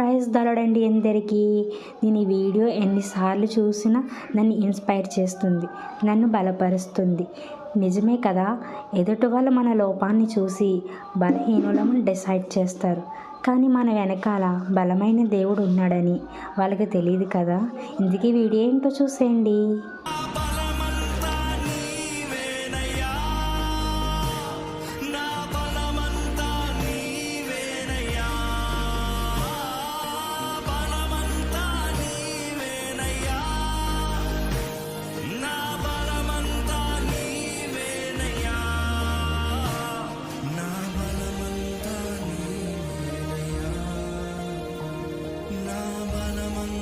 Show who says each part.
Speaker 1: Praise దొరడండి ఎందరికీ నేను ఈ video ఎన్నిసార్లు చూసినా నన్ను ఇన్స్పైర్ చేస్తుంది నన్ను బలపరుస్తుంది. నిజమే కదా? ఎదుటి వాళ్ళు మన లోపాన్ని చూసి బలహీనులమని డిసైడ్ చేస్తారు. కానీ మన వెనకాల బలమైన దేవుడు ఉన్నాడని వాళ్ళకి తెలియదు కదా? ఇందుకే వీడియో ఏంటో చూసేయండి. बलवम्